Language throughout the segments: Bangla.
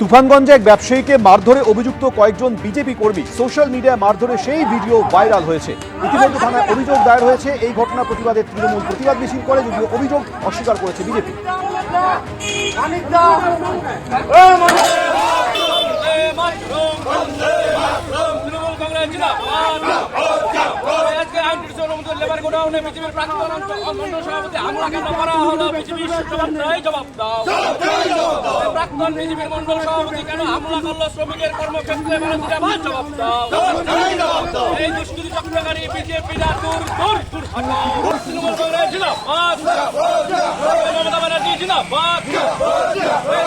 তুফানগঞ্জে এক ব্যবসায়ীকে মারধরে অভিযুক্ত কয়েকজন বিজেপি কর্মী। সোশ্যাল মিডিয়ায় মারধরে সেই ভিডিও ভাইরাল হয়েছে। ইতিমধ্যে থানায় অভিযোগ দায়ের হয়েছে। এই ঘটনা প্রতিবাদে তৃণমূল প্রতিবাদ মিছিল করে, যদিও অভিযোগ অস্বীকার করেছে বিজেপি তৃণমূল কংগ্রেস জিন্দাবাদ আজকে গোডাউনে বিজেপির প্রাক্তন মন্ডল সভাপতি হামলা কেন করা হলো? বিজেপির জবাব জবাব দাও। প্রাক্তন বিজেপির মন্ডল সভাপতি কেন হামলা করল? শ্রমিকের কর্মক্ষেত্রে জিন্দাবাদ জবাব দাও। এই দুষ্কৃতি চক্রকারী বিজেপিরা দূর দূর দূর হটাও তৃণমূল কংগ্রেস জিন্দাবাদ। মমতা ব্যানার্জি জিন্দাবাদ।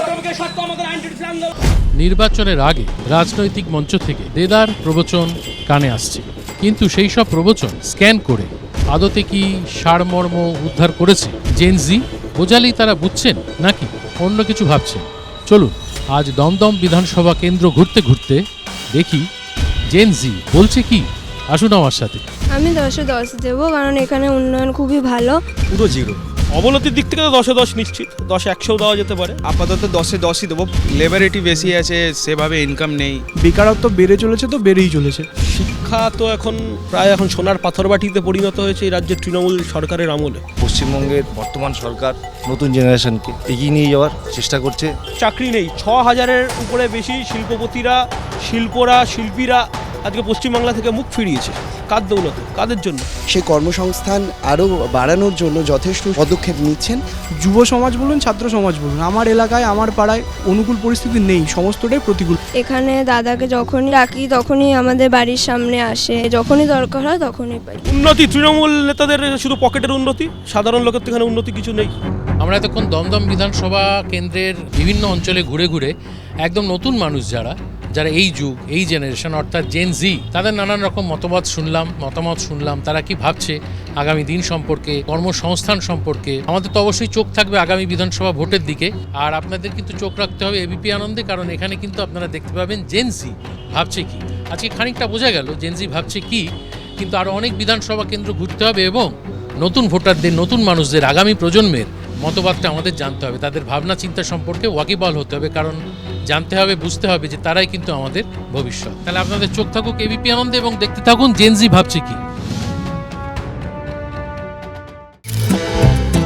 শ্রমিকের স্বার্থ আমাদের আন্দোলন নির্বাচনের আগে রাজনৈতিক মঞ্চ থেকে দেদার প্রবচন কানে আসছে। কিন্তু সেই সব প্রবচন স্ক্যান করে আদতে কি সারমর্ম উদ্ধার করেছে? জেনজি বোঝালেই তারা বুঝছেন নাকি? অন্য কিছু ভাবছেন। চলুন আজ দমদম বিধানসভা কেন্দ্র ঘুরতে ঘুরতে দেখি জেনজি বলছে কি? আসুন আমার সাথে। আমি দশে দশ দেবো কারণ এখানে উন্নয়ন খুবই ভালো। পুরো জিরো। অবনতির দিক থেকে তো দশে দশ নিশ্চিত দশে একশো দেওয়া যেতে পারে। আপাতত দশে দশই দেবো। লেবারেটি বেশি আছে সেভাবে ইনকাম নেই। বেকারত্ব বেড়ে চলেছে তো বেড়েই চলেছে। শিক্ষা তো এখন প্রায় এখন সোনার পাথরবাটিতে পরিণত হয়েছে এই রাজ্যের তৃণমূল সরকারের আমলে। পশ্চিমবঙ্গের বর্তমান সরকার নতুন জেনারেশনকে এগিয়ে নিয়ে যাওয়ার চেষ্টা করছে। চাকরি নেই ছ হাজারের উপরে বেশি শিল্পপতিরা শিল্পরা শিল্পীরা আজকে পশ্চিমবাংলা থেকে মুখ ফিরিয়েছে কার দৌলতে কাদের জন্য? সেই কর্মসংস্থান আরও বাড়ানোর জন্য যথেষ্ট পদক্ষেপ নিচ্ছেন। যুব সমাজ বলুন ছাত্র সমাজ বলুন আমার এলাকায় আমার পাড়ায় অনুকূল পরিস্থিতি নেই সমস্তটাই প্রতিকূল। এখানে দাদাকে যখনই ডাকি তখনই আমাদের বাড়ির সামনে আসে যখনই দরকার হয় তখনই পাই। উন্নতি তৃণমূল নেতাদের শুধু পকেটের উন্নতি? সাধারণ লোকের তো এখানে উন্নতি কিছু নেই। আমরা এতক্ষণ দমদম বিধানসভা কেন্দ্রের বিভিন্ন অঞ্চলে ঘুরে ঘুরে একদম নতুন মানুষ যারা যারা এই যুগ, এই জেনারেশন অর্থাৎ জেন জি তাদের নানান রকম মতামত শুনলাম মতামত শুনলাম। তারা কি ভাবছে আগামী দিন সম্পর্কে, কর্মসংস্থান সম্পর্কে? আমাদের তো অবশ্যই চোখ থাকবে আগামী বিধানসভা ভোটের দিকে। আর আপনাদের কিন্তু চোখ রাখতে হবে এবিপি আনন্দে, কারণ এখানে কিন্তু আপনারা দেখতে পাবেন জেন জি ভাবছে কি। আজকে খানিকটা বোঝা গেল জেন জি ভাবছে কি, কিন্তু আরও অনেক বিধানসভা কেন্দ্র ঘুরতে হবে এবং নতুন ভোটারদের, নতুন মানুষদের, আগামী প্রজন্মের মতবাদটা আমাদের জানতে হবে। তাদের ভাবনা চিন্তা সম্পর্কে ওয়াকিবল হতে হবে, কারণ জানতে হবে, বুঝতে হবে যে তারাই কিন্তু আমাদের ভবিষ্যৎ। তাহলে আপনাদের চোখ থাকুক এবিপি আনন্দে এবং দেখতে থাকুন জেনজি ভাবছে কি।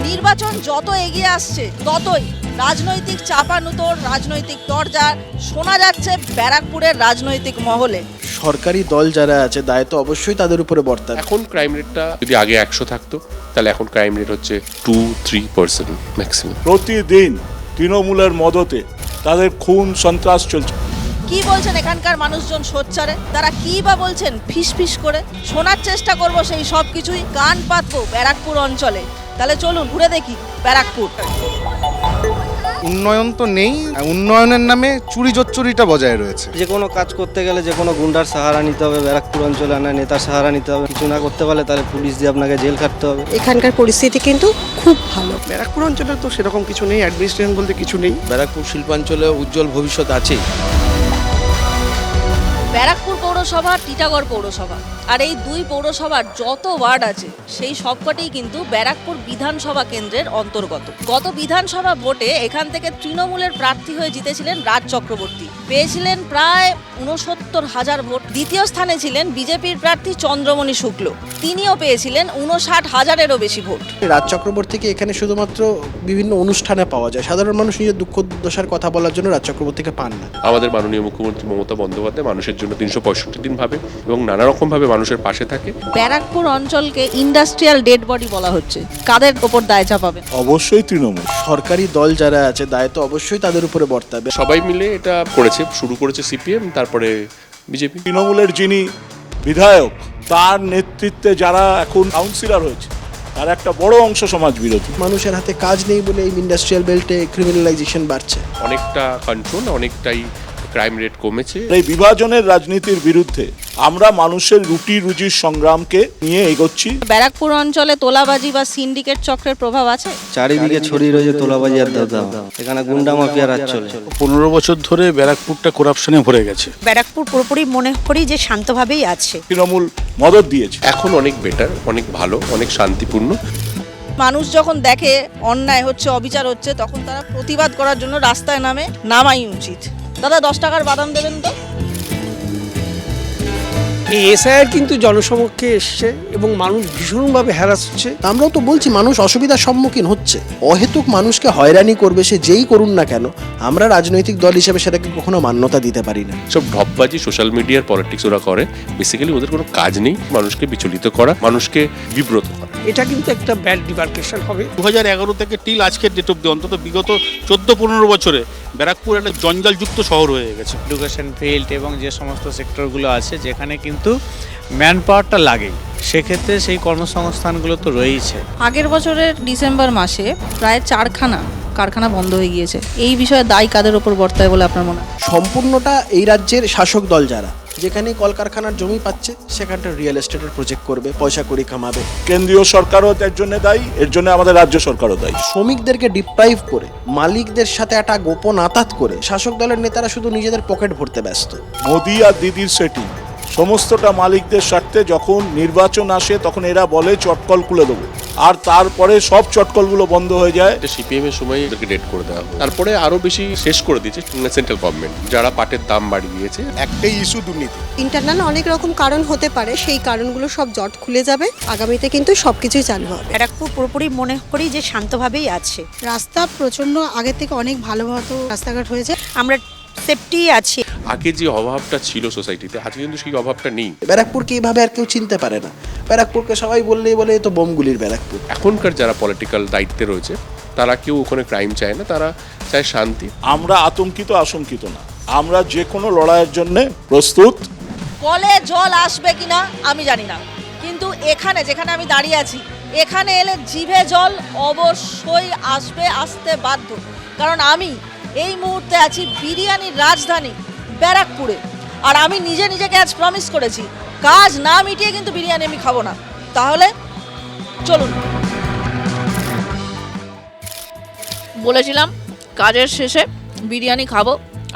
নির্বাচন যত এগিয়ে আসছে, ততই রাজনৈতিক চাপানুতোর, রাজনৈতিক দরজা শোনা যাচ্ছে ব্যারাকপুরের রাজনৈতিক মহলে। সরকারি দল যারা আছে দায়িত্ব অবশ্যই তাদের উপরে বর্তাবে এখন ক্রাইম রেটটা যদি আগে একশো থাকতো তাহলে এখন ক্রাইম রেট হচ্ছে টু থ্রি পার্সেন্ট ম্যাক্সিমাম প্রতিদিন তৃণমূলের মদতে তাদের খুন সন্ত্রাস চলছে। কি বলছেন এখানকার মানুষজন সোচ্চারে? তারা কি বা বলছেন? ফিস ফিস করে। শোনার চেষ্টা করব সেই সব কিছুই। কান পাতবো ব্যারাকপুর অঞ্চলে। তাহলে চলুন ঘুরে দেখি ব্যারাকপুর। উন্নয়ন তো নেই উন্নয়নের নামে চুরি জোচ্চুরিটা বজায় রয়েছে। যে কোনো কাজ করতে গেলে যে কোনো গুন্ডার সাহারা নিতে হবে ব্যারাকপুর অঞ্চলে না নেতার সাহারা নিতে হবে কিছু না করতে পারলে তাহলে পুলিশ দিয়ে আপনাকে জেল খাটতে হবে। এখানকার পরিস্থিতি কিন্তু খুব ভালো। ব্যারাকপুর অঞ্চলে তো সেরকম কিছু নেই অ্যাডমিনিস্ট্রেশন বলতে কিছু নেই। ব্যারাকপুর শিল্পাঞ্চলে উজ্জ্বল ভবিষ্যৎ আছেই ব্যারাকপুর পৌরসভা টিটাগড় পৌরসভা। আর এই দুই পৌরসভার যত ওয়ার্ড আছে সেই সবকটাই কিন্তু ব্যারাকপুর বিধানসভা কেন্দ্রের অন্তর্গত। গত বিধানসভা ভোটে এখান থেকে তৃণমূলের প্রার্থী হয়ে জিতেছিলেন রাজ চক্রবর্তী। পেয়েছিলেন প্রায় উনসত্তর হাজার ভোট। দ্বিতীয় স্থানে ছিলেন বিজেপির প্রার্থী চন্দ্রমণি শুক্ল। তিনিও পেয়েছিলেন উনষাট হাজারেরও বেশি ভোট। রাজ চক্রবর্তীকে এখানে শুধুমাত্র বিভিন্ন অনুষ্ঠানে পাওয়া যায়। সাধারণ মানুষ নিজের দুঃখ দশার কথা বলার জন্য রাজ চক্রবর্তীকে পান না। আমাদের মাননীয় মুখ্যমন্ত্রী মমতা বন্দ্যোপাধ্যায় মানুষের জন্য তিনশো পঁয়ষট্টি দিন ভাবে এবং নানা রকম ভাবে মানুষের পাশে থাকে। ব্যারাকপুর অঞ্চলকে ইন্ডাস্ট্রিয়াল ডেড বডি বলা হচ্ছে। কাদের ওপর দায় চাপাবে? অবশ্যই তৃণমূল। সরকারি দল যারা আছে দায় তো অবশ্যই তাদের উপরে বর্তাবে। সবাই মিলে এটা করেছে শুরু করেছে সিপিএম তারপরে বিজেপি। তৃণমূলের যিনি বিধায়ক তার নেতৃত্বে যারা এখন কাউন্সিলর হয়েছে তার একটা বড় অংশ সমাজ বিরোধী মানুষের হাতে কাজ নেই বলে এই ইন্ডাস্ট্রিয়াল বেল্টে ক্রিমিনালাইজেশন বাড়ছে। অনেকটা কন্ট্রোল অনেকটাই ক্রাইম রেট কমেছে। এই বিভাজনের রাজনীতির বিরুদ্ধে আমরা মানুষের রুটি রুজির সংগ্রামকে নিয়ে এগোচ্ছি। ব্যারাকপুর অঞ্চলে তোলাবাজি বা সিন্ডিকেট চক্রের প্রভাব আছে? চারিদিকে ছড়িয়ে রয়েছে তোলাবাজি আর দাদা। এখানে গুন্ডা মাফিয়া রাজ চলে। পনেরো বছর ধরে ব্যারাকপুরটা করাপশনে ভরে গেছে। ব্যারাকপুর পুরোপুরি মনে করি যে শান্তভাবেই আছে। তৃণমূল মদত দিয়েছে। এখন অনেক বেটার অনেক ভালো অনেক শান্তিপূর্ণ। মানুষ যখন দেখে অন্যায় হচ্ছে অবিচার হচ্ছে তখন তারা প্রতিবাদ করার জন্য রাস্তায় নামে নামাই উচিত। দাদা দশ টাকার বাদাম দেবেন তো? এই এসআইআর কিন্তু জনসমক্ষে এসছে এবং মানুষ ভীষণভাবে হ্যারাস হচ্ছে। আমরাও তো বলছি মানুষ অসুবিধার সম্মুখীন হচ্ছে। অহেতুক মানুষকে হয়রানি করবে সে যেই করুন না কেন আমরা রাজনৈতিক দল হিসেবে সেটাকে কখনো মান্যতা দিতে পারি না। সব ঢপবাজি সোশ্যাল মিডিয়ার পলিটিক্স ওরা করে। বেসিক্যালি ওদের কোনো কাজ নেই মানুষকে বিচলিত করা মানুষকে বিব্রত করা। এটা কিন্তু একটা ব্যাড ডিমার্কেশন হবে। দু হাজার এগারো থেকে টিল আজকের ডেট অব্দি অন্তত বিগত চোদ্দ পনেরো বছরে ব্যারাকপুর একটা জঞ্জালযুক্ত শহর হয়ে গেছে। এডুকেশন ফিল্ড এবং যে সমস্ত সেক্টরগুলো আছে যেখানে কিন্তু ম্যান পাওয়ারটা লাগেই। সেক্ষেত্রে সেই কর্মসংস্থানগুলো তো রয়েইছে। আগের বছরের ডিসেম্বর মাসে প্রায় চারখানা কারখানা বন্ধ হয়ে গিয়েছে। এই বিষয়ে দায় কাদের ওপর বর্তায় বলে আপনার মনে হয়? সম্পূর্ণটা এই রাজ্যের শাসক দল যারা যেখানে কলকারখানার জমি পাচ্ছে সেখানটা রিয়েল এস্টেটের প্রজেক্ট করবে পয়সা করি কামাবে। কেন্দ্রীয় সরকারও এর জন্য দায়ী এর জন্য আমাদের রাজ্য সরকারও দায়ী। শ্রমিকদেরকে ডিপ্রাইভ করে মালিকদের সাথে একটা গোপন আতাত করে শাসক দলের নেতারা শুধু নিজেদের পকেট ভরতে ব্যস্ত। মোদি আর দিদির সেটিং সমস্তটা মালিকদের স্বার্থে যখন নির্বাচন আসে তখন এরা বলে চটকল খুলে দেবো। আর তারপরে সব চটকলগুলো বন্ধ হয়ে যায়। এটা সিপিএম এর সময় ডেট করে দেওয়া হয়। তারপরে আরও বেশি শেষ করে দিয়েছে সেন্ট্রাল গভর্নমেন্ট যারা পাটের দাম বাড়িয়ে দিয়েছে একটাই ইস্যু দুর্নীতি। ইন্টারনাল অনেক রকম কারণ হতে পারে সেই কারণগুলো সব জট খুলে যাবে। আগামীতে কিন্তু সবকিছুই চালু হবে। ব্যারাকপুর পুরোপুরি মনে করি যে শান্তভাবেই আছে। রাস্তা প্রচণ্ড আগের থেকে অনেক ভালো মতো রাস্তাঘাট হয়েছে। আমরা সেফটি আছি। আগে যে অভাবটা ছিল সোসাইটিতে আজকে কিন্তু সেই অভাবটা নেই। ব্যারাকপুরকে এইভাবে আর কেউ চিনতে পারে না। ব্যারাকপুরকে সবাই বললেই বলে এ তো বোমগুলির ব্যারাকপুর। এখনকার যারা পলিটিক্যাল দায়িত্বে রয়েছে তারা কেউ ওখানে ক্রাইম চায় না তারা চায় শান্তি। আমরা আতঙ্কিত আশঙ্কিত না। আমরা যে কোনো লড়াইয়ের জন্য প্রস্তুত। কলে জল আসবে কিনা আমি জানি না। কিন্তু এখানে যেখানে আমি দাঁড়িয়ে আছি এখানে এলে জিভে জল অবশ্যই আসবে আসতে বাধ্য। কারণ আমি এই মুহূর্তে আছি বিরিয়ানির রাজধানী। ব্যারাকপুরে। আর আমি নিজে নিজেকে আজ প্রমিস করেছি, কাজ না মিটিয়ে কিন্তু বিরিয়ানি আমি খাব না। তাহলে চলুন। বলেছিলাম, কাজের শেষে বিরিয়ানি খাব।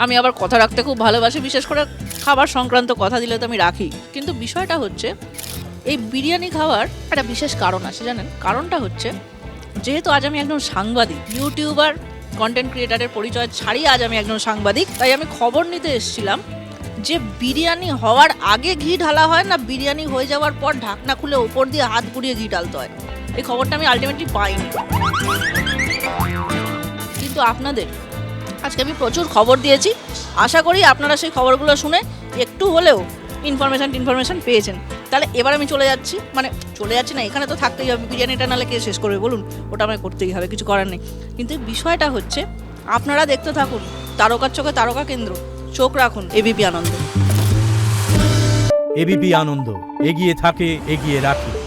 আমি আবার কথা রাখতে খুব ভালোবাসি, বিশেষ করে খাবার সংক্রান্ত কথা দিলে তো আমি রাখি। কিন্তু বিষয়টা হচ্ছে, এই বিরিয়ানি খাওয়ার একটা বিশেষ কারণ আছে জানেন? কারণটা হচ্ছে, যেহেতু আজ আমি একজন সাংবাদিক, ইউটিউবার কন্টেন্ট ক্রিয়েটারের পরিচয় ছাড়িয়ে আজ আমি একজন সাংবাদিক। তাই আমি খবর নিতে এসেছিলাম যে বিরিয়ানি হওয়ার আগে ঘি ঢালা হয় না, বিরিয়ানি হয়ে যাওয়ার পর ঢাকনা খুলে ওপর দিয়ে হাত ঘুরিয়ে ঘি ঢালতে হয়। এই খবরটা আমি আলটিমেটলি পাইনি। কিন্তু আপনাদের, আজকে আমি প্রচুর খবর দিয়েছি। আশা করি আপনারা সেই খবরগুলো শুনে একটু হলেও ইনফরমেশান টিনফরমেশান পেয়েছেন। তাহলে এবার আমি চলে যাচ্ছি। মানে চলে যাচ্ছি না, এখানে তো থাকতেই হবে। বিরিয়ানিটা নাহলে কে শেষ করবে বলুন? ওটা আমায় করতেই হবে, কিছু করার নেই। কিন্তু বিষয়টা হচ্ছে, আপনারা দেখতে থাকুন, তারকার চোখে তারকা কেন্দ্র। চোখ রাখুন, এবিপি আনন্দ। এবিপি আনন্দ, এগিয়ে থাকে, এগিয়ে রাখে।